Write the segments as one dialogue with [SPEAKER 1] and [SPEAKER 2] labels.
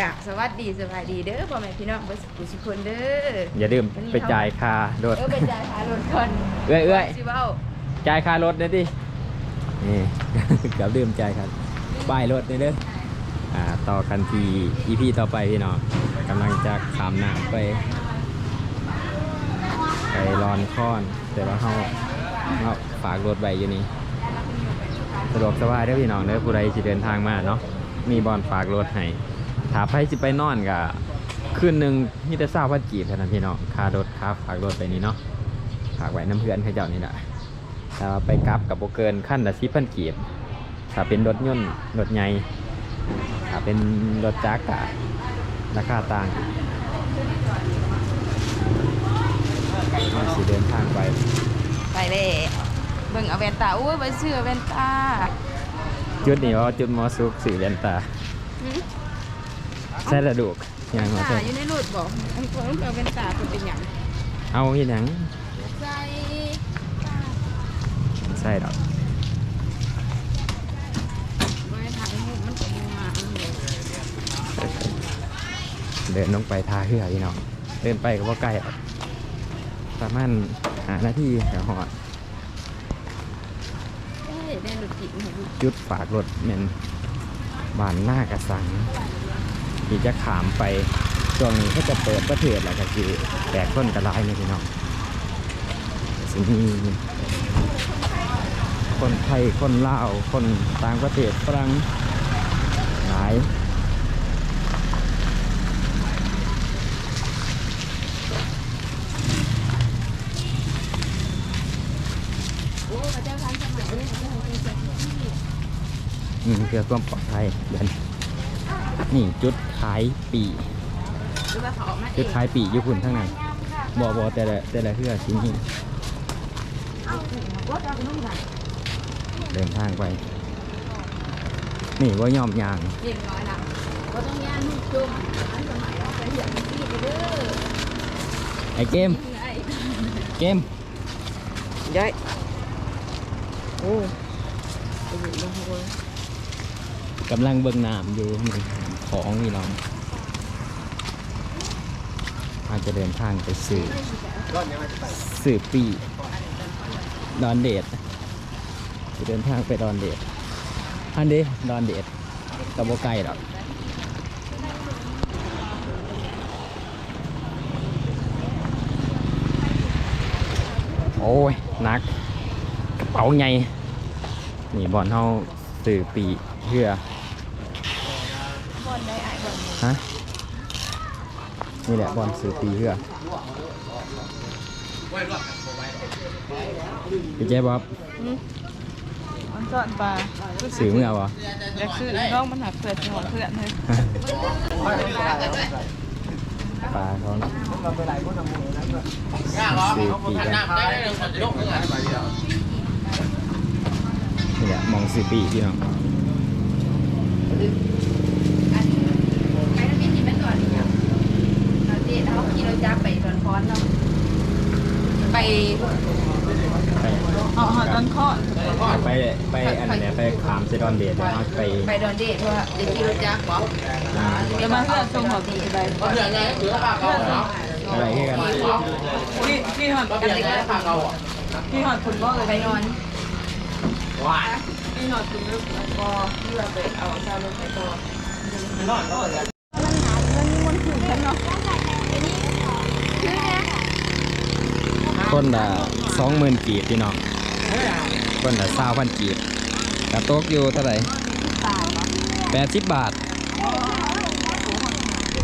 [SPEAKER 1] กะสวัสดีสบายดีเด้อพ่อแม่พี่น้องเบิร์สุขสุขคนเด้อ
[SPEAKER 2] อย่าลืมไปจ่ายค่ารถ
[SPEAKER 1] เออไปจ่ายค่ารถก่อน
[SPEAKER 2] เอ้ยเอ้ย
[SPEAKER 1] สิเว้า
[SPEAKER 2] จ่ายค่ารถหนะดินี่เกือบลืมจ่ายครับป้ายรถนี่เด้ออ่าต่อกันที่ EP ต่อไปพี่น้องกำลังจะขามน้ำไปไปรอนค้อน แต่ว่าเขาเขาฝากรถไว้อยู่นี่สะดวกสบายเด้อพี่น้องเด้อผู้ใดสิเดินทางมาเนาะมีบอลฝากรถให้ ถ้าใครสิไปนอนก็คืนหนึ่งมีแต่ทราบว่าจีบเท่านั้นพี่น้องค่ารถค่าฝากรถไปนี่เนาะฝากไว้น้ำเพื่อนเขาเจ้านี่แหละถ้าไปกลับกับโบเกินขั้นละสิพันกีบถ้าเป็นรถยนต์รถใหญ่ถ้าเป็นรถจักรก็ราคาต่างเราสิเดินทางไป
[SPEAKER 1] ไปเลยเบิ่งเอาแว่นตาอุ้ยไปซื้อแว่นตา
[SPEAKER 2] จุดนี้ว่าจุดมอสุกสื่อเลนตา
[SPEAKER 1] หืม
[SPEAKER 2] ใช่ระดูกยังมา
[SPEAKER 1] ตา
[SPEAKER 2] ใช่
[SPEAKER 1] อยู่ในรถบอกไอ้คนเอาแว่นตาเพิ่นเป็นหยัง
[SPEAKER 2] เอาอีหยัง
[SPEAKER 1] ใส่
[SPEAKER 2] ใช่ดอก
[SPEAKER 1] บ่ได้ถ่ายรูปมันก็บ่งามเลย
[SPEAKER 2] เดินลงไปทาเหือพี่น้องเดินไปก็ว่าใกล้หรอกประมาณหาหน้าที่แถวหอด
[SPEAKER 1] เอ้ยได้รถจิ๋วให้ดู
[SPEAKER 2] จุดฝากรถเมนบานหน้ากระสัง ที่จะขามไปช่วงนี้ก็จะเปิดประเทศแหละก็คือแตกต้นกระไรนี่พี่น้องสิมีคนไทย คนลาว คนต่างประเทศฝรั่งหลาย
[SPEAKER 1] อ้พระเพื่
[SPEAKER 2] อความปลอดภัยเดิน นี่จุดขายปี
[SPEAKER 1] หรือว่าเขาออกมาเอ
[SPEAKER 2] จุด
[SPEAKER 1] ง
[SPEAKER 2] ขายปีอยู่คุณทั้งนั้นบอบอแต่ละแต่ละเพื่อชิ้นนี้
[SPEAKER 1] เอ้าว่าจะเอาไปนู่นไหน
[SPEAKER 2] เดินทางไป นี่ว่ายอมยาง
[SPEAKER 1] เรียบร้อยแล้วก็ต้องย่านลูกจุ่มทันสมัยเราไปเหี่ยมที่ไปเด้อ
[SPEAKER 2] ไอเกม
[SPEAKER 1] ไอ้
[SPEAKER 2] เกม
[SPEAKER 1] ย้อยโอ้ไปอยู่ลงหัว
[SPEAKER 2] กำลังเบิ่งน้ำอยู่นี่ ของนี่น้องอาจจะเดินทางไปสื่อสื่อปีดอนเดดจะเดินทางไปดอนเดดอันเดดอนเดดตะโบไกลหรอกโอ้ยหนักกระเป๋าใหนี่บอลเฮาสื่อปีเพื่อ
[SPEAKER 1] อลได้ไอ้บอล
[SPEAKER 2] ฮะนี่แหละบอลสื่อปีเพื่อพี่เจ๊บ๊อบ
[SPEAKER 1] มันสอนปลา
[SPEAKER 2] สื่อเมื่อวะ
[SPEAKER 1] อยากซื้อน้องมันหักเพื่อนหัวเพื่อนเลย
[SPEAKER 2] ปลาเขาสื่อปีกันนี่แหละมองสื่อปีพี่น้อง
[SPEAKER 1] อันไปทางนี้ที่มันก่อนนี่ครับเราเจ๊เขาขี่รถจักรไปตอน ค้อนเนาะไป
[SPEAKER 2] ไป
[SPEAKER 1] อ๋อตอนค้อน
[SPEAKER 2] ไปไปอันเนี้ยไปขามเซดอนเดดแล้วเราไป
[SPEAKER 1] ไปดอนเดทเพราะว่าเด็กขี่รถจักรบอก
[SPEAKER 2] อ่า
[SPEAKER 1] เดี๋ยวมาเพื่อนส่งหัวปีไปเพื่อน
[SPEAKER 2] อะไรที่กัน
[SPEAKER 1] พี่พี่หอดกับเด็กแล้วพี่หอดคุณบ่เลยไปนอน
[SPEAKER 2] ว้า
[SPEAKER 1] พี่หอดคุณลูกก็ที่ว่าไปเอาเจ้าลงไปก่อน
[SPEAKER 2] คนละสองหมื่นกีบพี่น้องคนละสาวพันกีบกระโต๊กอยู่เท่าไหร่แปดสิบบาท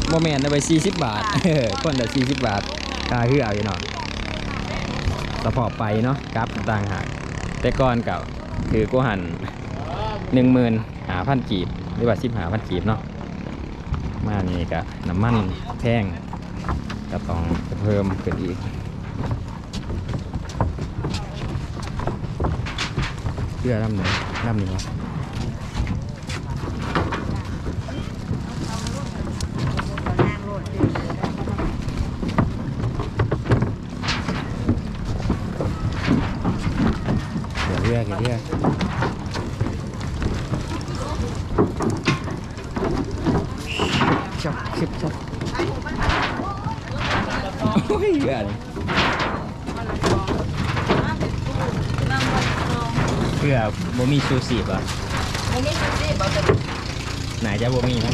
[SPEAKER 2] โมเมนต์เอาไปสี่สิบบาทเออคนละสี่สิบบาทคาเหือพี่น้องสะพอไปเนาะกลับต่างหากแต่ก่อนเก่าคือกูหันหนึ่งหมื่นหาพันกีบหรือว่าสิบหาพันกีบเนาะมานี่กะน้ำมันแพงก็ต้องเพิ่มขึ้นอีก เพื่อลำหนึ่งลำหนึ่งวะ เดี๋ยวเรือกันเรือชับชิบชับโอ้ยเบื่อเลยเบื่อบ่มีซูชิป่ะ
[SPEAKER 1] อันนี้คือสิบอกจะ
[SPEAKER 2] ไหนจะบ่มีนะ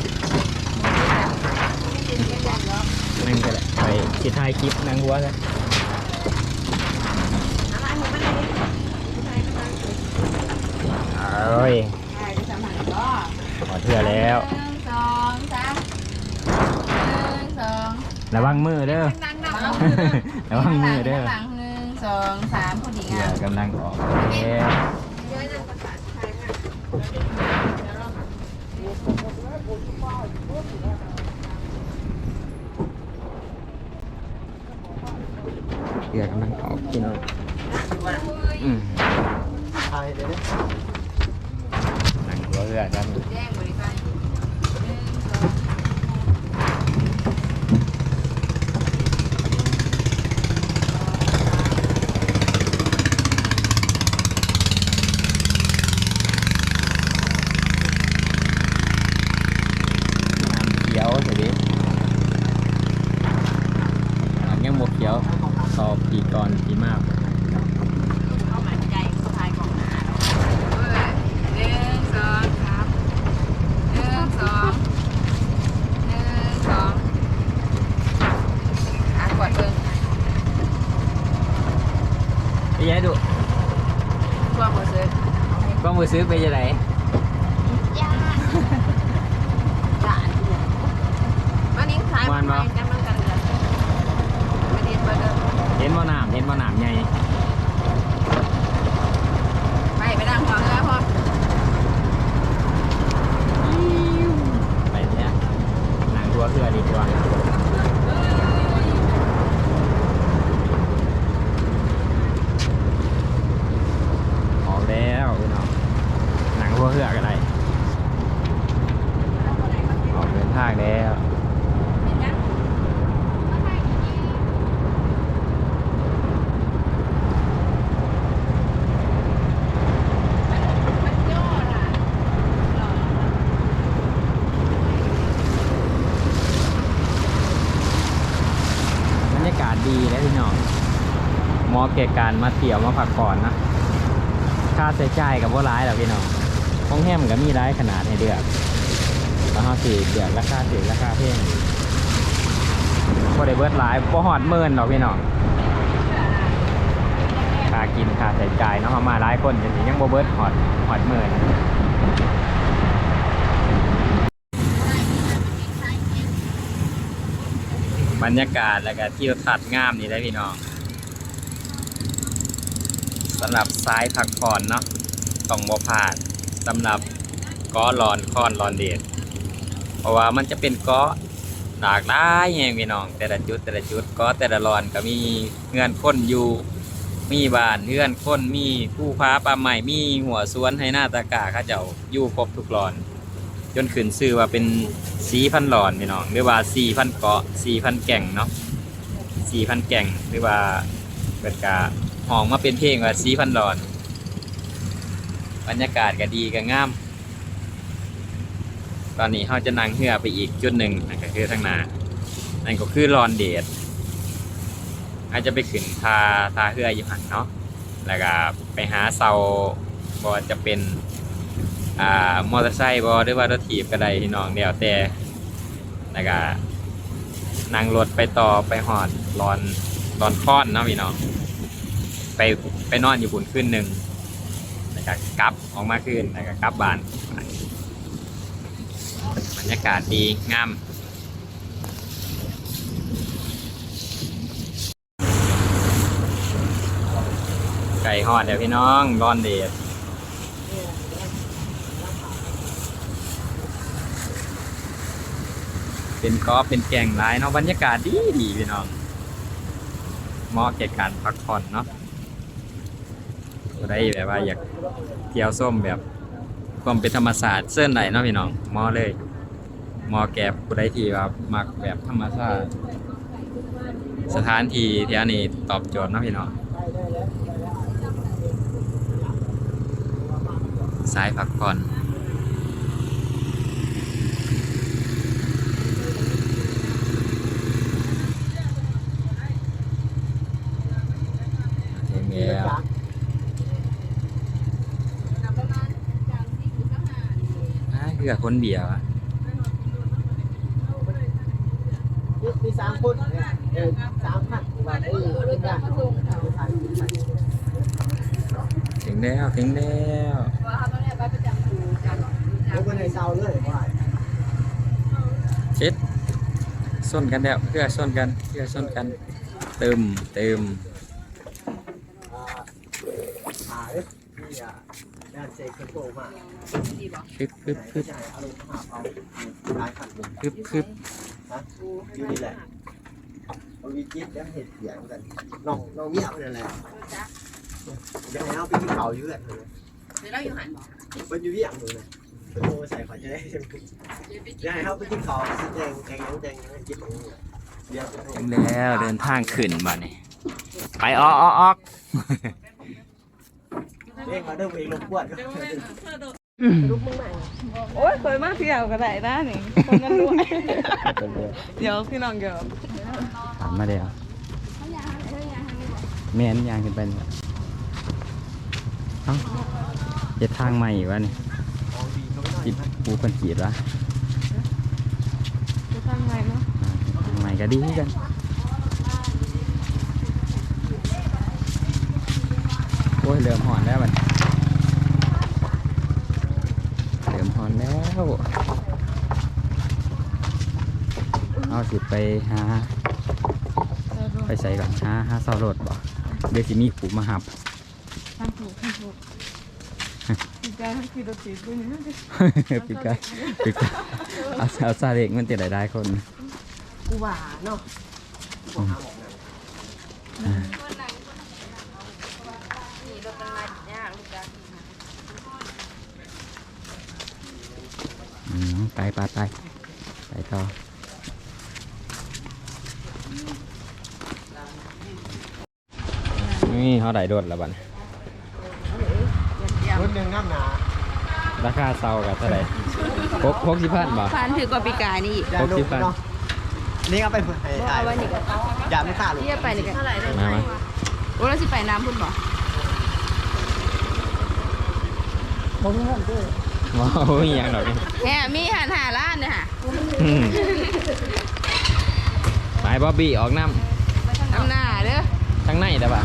[SPEAKER 2] นั่งก็ได้ไปสิถ่ายคลิปนั่งหัวกันเอ้ย
[SPEAKER 1] ใช่จะทำหันก็
[SPEAKER 2] ขอเถื่อแล้ว
[SPEAKER 1] หนึ่งสองสามหนึ่งสอง
[SPEAKER 2] ระวังมือเด้อ
[SPEAKER 1] นั่งนั่ง
[SPEAKER 2] ระวังมือเด้อ
[SPEAKER 1] หลังหนึ่งสองสามพอดี
[SPEAKER 2] เดี๋
[SPEAKER 1] งายม
[SPEAKER 2] วกำลังออกแล้ว
[SPEAKER 1] เยอะจังภาษาไทย นะ
[SPEAKER 2] เดี๋ยวกำลังออกพี่น้องอืม
[SPEAKER 3] ไทยเลยเนี่ย
[SPEAKER 2] หนังหัวเรือกัน
[SPEAKER 1] แจ้งบริการหนึ่งสอง
[SPEAKER 2] น้ำเขียวสิดิอันยังบกเขียวต่อปีก่อนปีมาก
[SPEAKER 1] เอาหมันใจสะพายกล่องหนาหนึ่งสองสามหนึ่งสองหนึ่งสองอะกดเบิ่ง
[SPEAKER 2] ไปยัยดู
[SPEAKER 1] ทั่วหมดเลย
[SPEAKER 2] ก็มือซื้อไปยังไง
[SPEAKER 1] ย่าด่านวันนี้ขายมันไปกันมันกันเลยไม่ได้เปิดเลย
[SPEAKER 2] เห็นบ่น้ำเห็นบ่น้ำใหญ่
[SPEAKER 1] ไปไปดังหัวเรือพ่อ
[SPEAKER 2] ไปเนี่ยหนังหัวเรือดีกว่าออกแล้วพี่น้อง หนังหัวเรือกันไรออกเดินทางแล้ว
[SPEAKER 1] มันย่อน่ะ
[SPEAKER 2] บรรยากาศดีนะพี่น้องเหมอเกะการมาเที่ยวมาพักผ่อนนะ ค่าใช้จ่ายกับว่าร้ายหรอกพี่น้อง ห้องแฮมก็มีร้ายขนาดให้เดือกแล้วเขาสีเดือกราคาสีราคาเพ่งพอได้เบิดหลายพอหอดเมินหรอกพี่น้องค่ากินค่าใช้จ่ายเนาะเขามาหลายคนจริงๆยังบ่เบิดหอดหอดเมินบรรยากาศแล้วก็ที่ทัดงามนี่ได้พี่น้องสำหรับซ้ายพักผ่อนเนาะต้องบ่พลาด สำหรับก้อรอนคอนรอนเดดเพราะว่ามันจะเป็นกาะหลากหลายแห่งพี่น้อง แต่ละจุดแต่ละจุดกาะแต่ละรอนก็มีเงื่อนค้นอยู่ มีบ้านเงื่อนค้นมีผู้พาปลาใหม่มีหัวสวนให้หน้าตากาเขาเจ้าอยู่ครบทุกรอน จนขึ้นชื่อว่าเป็นสีพันหลอนพี่น้องหรือว่าสี่พันเกาะสี่พันแก่งเนาะสี่พันแก่งหรือว่าเกิดกาห้องมาเป็นเพลงว่าสีพันดอน บรรยากาศก็ดีก็งาม ตอนนี้เราจะนั่งเรือไปอีกจุดหนึ่งนั่นก็คือทางนานั่นก็คือลอนเดดอาจจะไปขึ้นทาทาเรืออยู่หันเนาะแล้วก็ไปหาเสาบอจะเป็นอ่ามอเตอร์ไซค์บอหรือว่ารถถีบก็ได้พี่น้องเดียวแต่แล้วก็นั่งรถไปต่อไปหอดลอนลอนค้อนเนาะพี่น้องไปไปนอนอยู่บุญขึ้นหนึ่ง ก็กลับออกมาขึ้นแล้วก็กลับบ้านบรรยากาศดีงามไก่หอดเดี๋ยวพี่น้องร้อนเดดเป็นกอเป็นแก่งหลายเนาะบรรยากาศดีดีพี่น้องเหมาะแก่การพักผ่อนเนาะ ก็ได้แบบว่าอยากเที่ยวส้มแบบความเป็นธรรมศาสตร์เส้นไหนเนาะพี่น้องมอเลยมอแก็บผู้ใดที่ว่ามักแบบธรรมชาติสถานที่ที่นนี้ตอบโจทย์เนาะพี่น้องสายพักผ่อน เพื่อคนเบียว
[SPEAKER 3] มีสามคนเออสามพันว่าเออเรื่องการขายขาย
[SPEAKER 2] ถึงแล้วถึงแล้ว
[SPEAKER 1] เขาต้องเนี่ยไปประจำอยู่จันทร์
[SPEAKER 3] แล้วก็ในเซาเลยว่า
[SPEAKER 2] เจ็ดส้นกันแล้วเพื่อส้นกันเพื่อส้นกัน เติมเติม
[SPEAKER 3] เซกโตมา
[SPEAKER 1] ดีบ
[SPEAKER 2] คึบคึบคึบ
[SPEAKER 3] ใช่อารมณ์หาเอาหลายพันเลย
[SPEAKER 2] คึบคึบ
[SPEAKER 3] ฮะอยู่นี่แหละเอาวิจิตแล้วเห็ดเสียงกันน้องน้องเมียมันอะไรยังไงเอาไปกินเขาอยู่เลย
[SPEAKER 1] เดี๋ยเราอยู่หันบอก
[SPEAKER 3] มันอยู่เวียงอยู่เลยเป็นโมใส่ขอจะได้ยังไงเขาไปกินเขาแดงแดงแดงยังกินอย่างนี้เดี๋ยว
[SPEAKER 2] ถึงแล้วเดินทางขึ้นบ้านนี่ไปออกออกออก
[SPEAKER 3] เองมาเดิมเองลงขวดก็
[SPEAKER 4] โอ้ยเคยมาเที่ยวก็ได้นะนี่คนนั้นด้วยเดี๋ยวพี่น้องเดี๋ยว
[SPEAKER 2] ถามมาเดี๋ยวแม่นยางขึ้นไปเอ้าจะทางใหม่อีกวะนี่จิ
[SPEAKER 3] ได้
[SPEAKER 2] บปูคนจีดวะ
[SPEAKER 4] จะทำไงเนาะ
[SPEAKER 2] ทางใหม่ก็ดีกันโอ้ยเริ่มหอนแล้วมันเริ่มหอน แล้ว เอาสิไปหา ไปใส่ก่อนหาหาเสารถบ่เดี๋ยวสิมีผูมาหับ
[SPEAKER 4] ทำถูกทำถูกดีใจทั้งขี่รถติดด้วยนี่
[SPEAKER 2] ปิกไก่ปิกไก่เอาเอาซาเล็กมันจะได้ได้คน
[SPEAKER 4] กูหวาเนาะ
[SPEAKER 1] นี่รถมันมายากลูกจ้า
[SPEAKER 2] อืม ไปไปไปไปต่อนี่เขาได้โดดแล้วบัดนี้
[SPEAKER 3] รุ่นหนึ่งน้ำหนา
[SPEAKER 2] ราคาเซากับเท่าไหร่หกหกสิบพันบ่
[SPEAKER 1] ฟันถือกว่าปีกายนี่อีก
[SPEAKER 3] อย่าลุกเนาะนี่เอาไปให้ถ่าย
[SPEAKER 1] เอาไว้นี่ก็
[SPEAKER 3] อย่าไม่ขาดลูก
[SPEAKER 1] ที่จะไปนี่ก็เท่าไหร่เลย
[SPEAKER 2] มามา
[SPEAKER 1] โอ้เราสิไปน้ำพุ่นบ่
[SPEAKER 2] ว้า วอหยังดอกนี่
[SPEAKER 1] แหมมีหันหาล้านเนี่ยค่ะ
[SPEAKER 2] อืมไปบ๊อบบี้ออกน้
[SPEAKER 1] น้ำหน้าเด้อำ
[SPEAKER 2] ทั้งในได้ป่ะ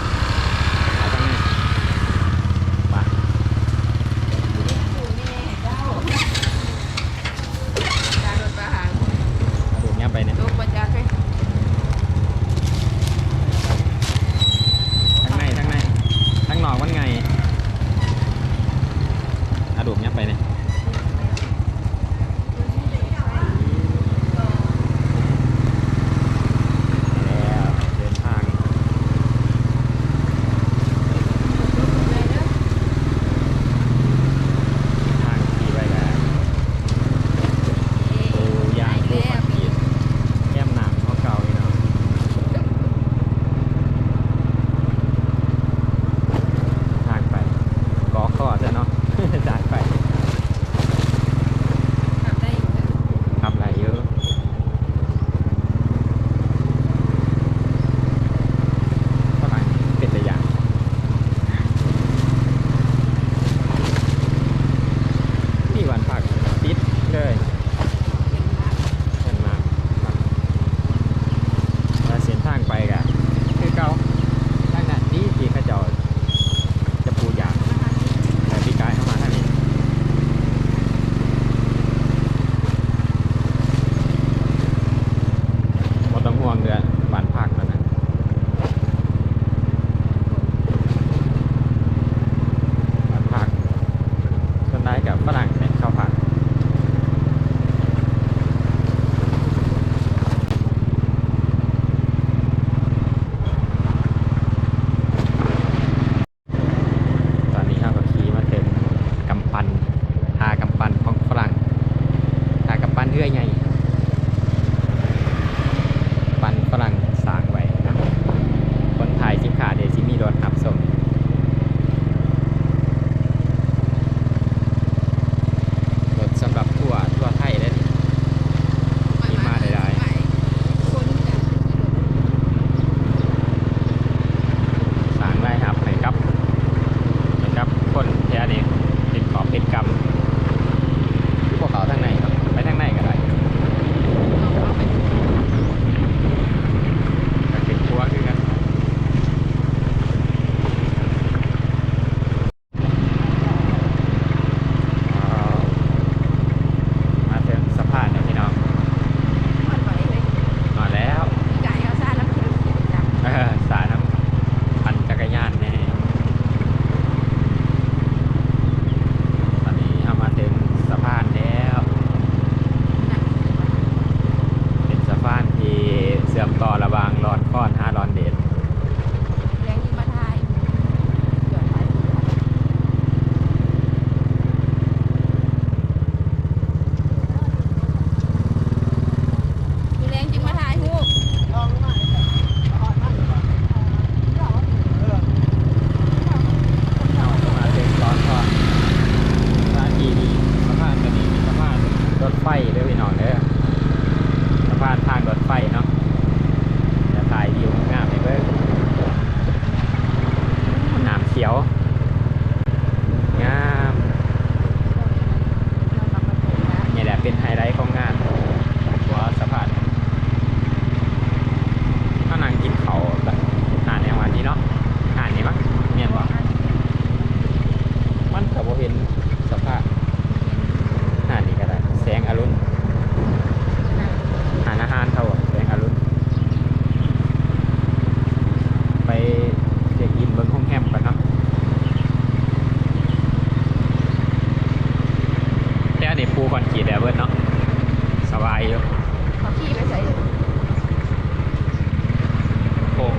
[SPEAKER 2] สินค้าเดี๋ยวสิมีรถรับส่ง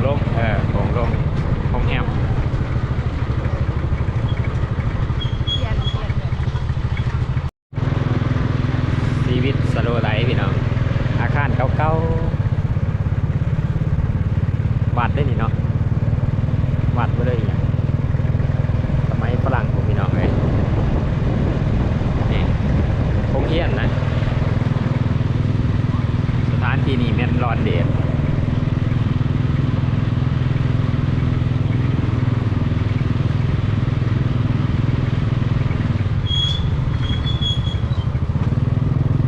[SPEAKER 2] โป่งลงเออโป่งลงห้องแฮม
[SPEAKER 1] เทียนเทียนเลย
[SPEAKER 2] ชีวิตสโลไลฟ์พี่น้อง อาคารเก่าๆวัดได้นี่เนาะวัดไม่ได้อหย่างสมัยฝรั่งผมพี่น้องเลยนี่คงเฮียนนะ สถานที่นี้แม่นรอนเดช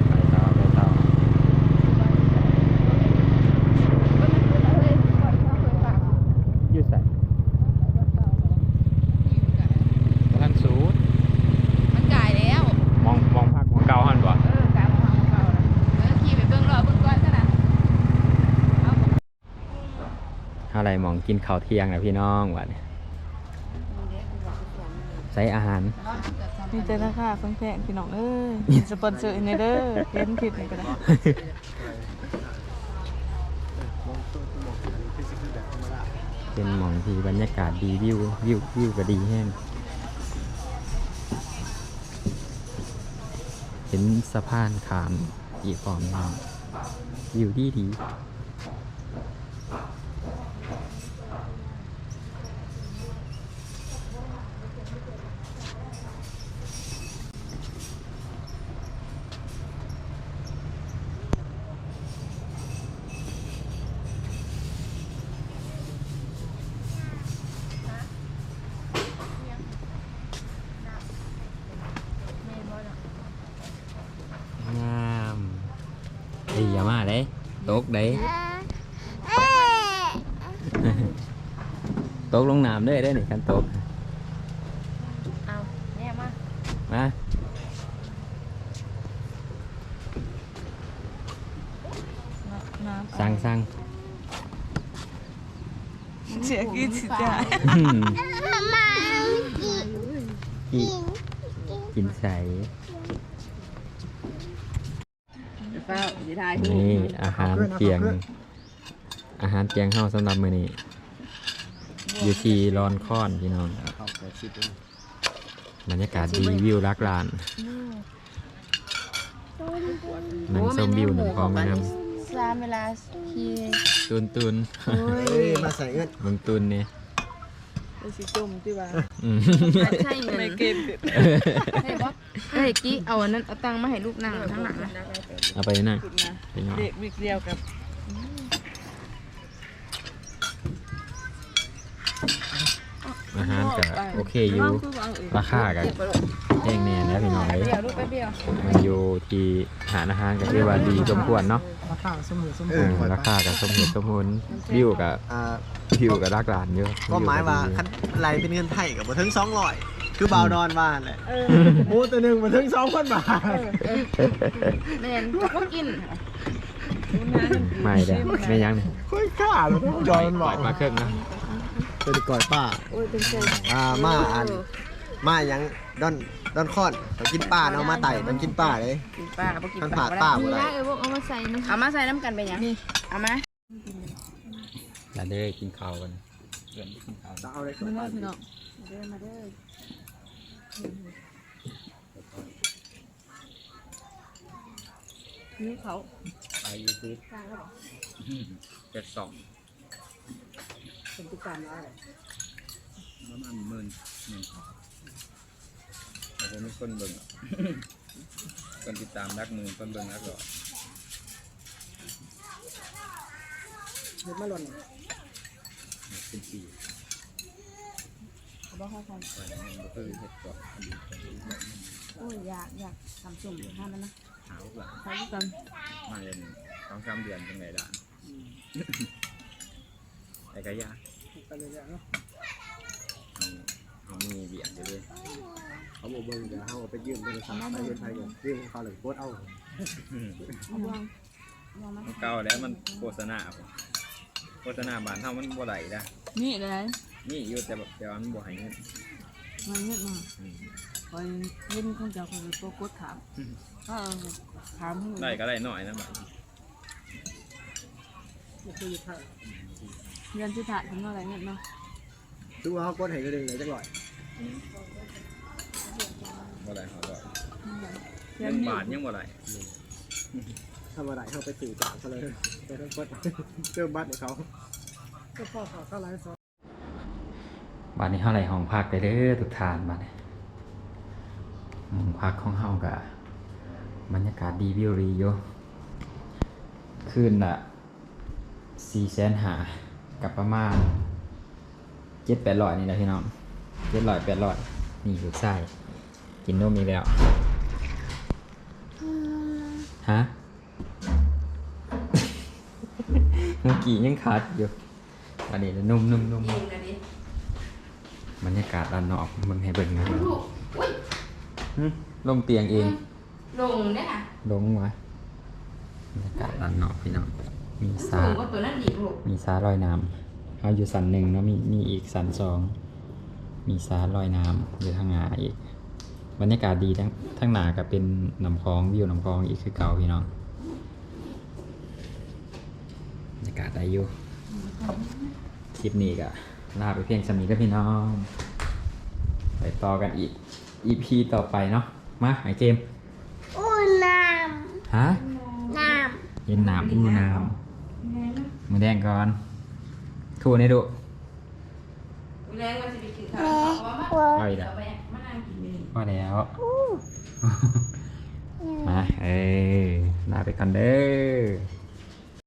[SPEAKER 2] ไปต่อไปต่ออยู่ใส่ท่านสูด
[SPEAKER 1] มันจ่ายแล้ว
[SPEAKER 2] มองมองภาคของเก่าหันบ่
[SPEAKER 1] เออกลายมาของเก่าแล้วเออขี่ไปเบื้องรอเบื้องก้อนซะนะเอา
[SPEAKER 2] อะไรมอง กินข้าวเที่ยงนะพี่น้องวะเนี่ยใช้อาหาร
[SPEAKER 4] มีแต่ราคาแพงๆพี่น้องเอ้ยสปอนเซอร์อินเด้อเห็นคลิปนี่ก็ได้
[SPEAKER 2] เป็นหมองที่บรรยากาศดีวิววิววิวก็ดีแห้งเห็นสะพานขามอีกฝั่งหนึ่งวิวดีดี อย่ามาเด้ตกเด้ตกลงน้ำเด้อได้หนิกันตก
[SPEAKER 1] เอาเนี่ยมา
[SPEAKER 2] มา
[SPEAKER 4] น้ำ
[SPEAKER 2] สั่งสั่ง
[SPEAKER 4] เสียกินสิจ้า
[SPEAKER 2] อืมกินกินใส
[SPEAKER 1] เฝ้าสิทาย
[SPEAKER 2] นี่อาหารเตียง อาหารเตียงเฮาสำหรับมื้อนี้ อยู่ที่รอนคอนพี่น้องบรรยากาศดีวิวรักลานนั่งชมวิวหนึ่งพร้อมไหมครับ
[SPEAKER 1] สามเวลาขี่
[SPEAKER 2] ตุนตุน
[SPEAKER 3] เฮ้ยมาใส่เงิน
[SPEAKER 2] มึงตุนเนี่ย
[SPEAKER 4] ไปสิจุ่มที่ว่า
[SPEAKER 2] อืม
[SPEAKER 1] ใช่เงิน
[SPEAKER 4] ไม่เกมติด
[SPEAKER 1] เฮ้ยบอสเฮ้ยกี้เอาอันนั้นเอาตังค์มาให้ลูกนั่งทั้างหลังนะ
[SPEAKER 2] เอาไปนั่ง
[SPEAKER 4] ติดนะ
[SPEAKER 2] ไปนอน
[SPEAKER 4] เด็กวิกเดียวกับ
[SPEAKER 2] อาหารก็โอเคอยู่ ราคาก็แพงแน่แล้วพี่น้องเลย
[SPEAKER 1] เดี๋ยวลูกไปเบี้ยว
[SPEAKER 2] มันอยู่ที่หารอาหารก็คือว่าดีสมควรเนาะ
[SPEAKER 3] ราคาสมุนสมุ
[SPEAKER 2] เออราคากับสมเหตุสมผลวิวกับ
[SPEAKER 3] อ่า
[SPEAKER 2] วิวกับรักหลานอยู่
[SPEAKER 3] ก็หมายว่าคันไรเป็นเงินไทยกับบ่ถึง200คือบาวดอนว่าแหละหมูตัวหนึงบ่ถึง2,000บาท
[SPEAKER 1] แม่นก็กิน
[SPEAKER 2] ไม่เด้อไม่ยัง
[SPEAKER 3] ค่อยค่าเลยดอนบอก
[SPEAKER 2] มาเครื่องนะ
[SPEAKER 3] เป็นก่อยป้า
[SPEAKER 4] โอ้ยเป็นเซน
[SPEAKER 3] อ่ามาอันมาหยังดอนดอนคอนไปกินป้าเนาะมาไต่มันกินป้าเลย
[SPEAKER 1] กินปลาก็กิน
[SPEAKER 3] มัน
[SPEAKER 1] ปลา
[SPEAKER 3] ผ่าป้าบ่
[SPEAKER 1] นี่
[SPEAKER 3] ได้
[SPEAKER 1] นะเออพวกเอามาใส่นี่เอามาใส่น้ำกันไปยังนี่เอามา
[SPEAKER 2] แล้วเด้อกินข้าวกันเพื่อนกินข้าว
[SPEAKER 3] เอาเลย
[SPEAKER 4] มาเด้อพี่น้อง
[SPEAKER 1] เดินมาเด้อ
[SPEAKER 4] นี่เขา
[SPEAKER 2] ไปยูทูบเจ็ดสอง
[SPEAKER 4] เป็นตุการอะไร
[SPEAKER 2] ประมาณหมื่นหมื่นแต่ผมมีคนเบิ่งคนติดตามรักมือคนเบิ่งรักหรอ
[SPEAKER 4] เห็ดมาหล่น
[SPEAKER 2] เป็นปี
[SPEAKER 4] เขาบอกให้ท
[SPEAKER 2] ก่อนมันก็คือเห็ดก่อนำ
[SPEAKER 4] โอ้ยอยากอยากทำสุ่มห้ามมันนะ
[SPEAKER 2] หาหลัง
[SPEAKER 4] ใช้กัน
[SPEAKER 2] มาเรียนสองสามเดือนเป็นไงล่ะแต่ก็ยาก
[SPEAKER 3] ไปเลยเนาะ
[SPEAKER 2] เอาเอามีเบียดอยู่เลย
[SPEAKER 3] เขาบอกเบิ่งเดี๋ยวเขาเอาไปยืมโทรศัพท์ไปยืมไทยก่อนยืมเขาเลยโคตรเอา
[SPEAKER 4] เอาบวงบวงมา
[SPEAKER 2] มันเก่าแล้วมันโฆษณาบ่โฆษณาบ้านเฮามันบ่ไหลนะ
[SPEAKER 4] นี่เลย
[SPEAKER 2] นี่อยู่แต่แบบแต่ว่ามันบ่ให้เงิน
[SPEAKER 4] มันเห็ดมา
[SPEAKER 2] อืม
[SPEAKER 4] คอยเห็นของเจ้าคนโปรกดถามเออถามให้
[SPEAKER 2] ได้ก็ได้น้อยนะบัด
[SPEAKER 4] เรียนที่ถ่ายทำอะไรเงี้ยเนาะ
[SPEAKER 3] คือว่าเขากดให้ก็ดึงเลยจังหน่อย
[SPEAKER 2] บ่ไหลเขาก็
[SPEAKER 4] เรีย
[SPEAKER 2] เงิ
[SPEAKER 4] น
[SPEAKER 2] น
[SPEAKER 4] นี่
[SPEAKER 2] บาทยังบ่ไหล
[SPEAKER 3] ทำอะไรเขาไปสื่อจากเขาเลย ไปต้องกดเติมบัตรให้เขาก็พอขอเข้าไลฟ์สด
[SPEAKER 2] บ้านนี้เฮาไหลห้องพักได้เด้อทุกทานบ้านนี้ห้องพักของเฮาก็บรรยากาศดีวิวรีอยู่คืนละ4แสนหากับประมาณ7-800นี่แหละพี่น้อง700 800นี่ลูกไส้กินนมอีกแล้วฮะ กี้ยังขาดอยู่ อันนี้นุ่มนุ่มนุ่ม
[SPEAKER 1] ยิงเลยดิ
[SPEAKER 2] บรรยากาศด้านนอกมึงให้เบิ่งนะ
[SPEAKER 1] ลูกอุ้ย
[SPEAKER 2] หึลงเตียงเอง
[SPEAKER 1] ลงเนี่ยค่ะ
[SPEAKER 2] ลงวะบรรยากาศด้านนอกพี่น้องมีสา
[SPEAKER 1] สูงกว่าตัวนั้นอีกลูก
[SPEAKER 2] มีสาลอยน้ำเอาอยู่สันหนึ่งเนาะมีมีอีกสันสอง มีสาลอยน้ำอยู่ทางหน้าอีก บรรยากาศดีทั้งทั้งหน้าก็เป็นน้ำคลองวิวน้ำคลองอีกคือเก่าพี่น้อง บรรยา กาศได้อยู่คลิปนี้ก็ลาไปเพียงสำนี้ก็พี่น้อง ไปต่อกันอีก EP ต่อไปเนาะมาไอเกม
[SPEAKER 5] อู้น้
[SPEAKER 2] ฮะำ
[SPEAKER 5] น้
[SPEAKER 2] เย็นน้ำอู้น้ำมือแดงก่อนคู่นี้ดู
[SPEAKER 1] แรงมันจะไปกินข้าวเพราะว่าำ
[SPEAKER 5] วัว
[SPEAKER 2] เอาอีกแล้ว
[SPEAKER 1] เอาไปมานั่งกินเลย
[SPEAKER 2] พอแล้วมาเอ้ยลาไปกันเด้อ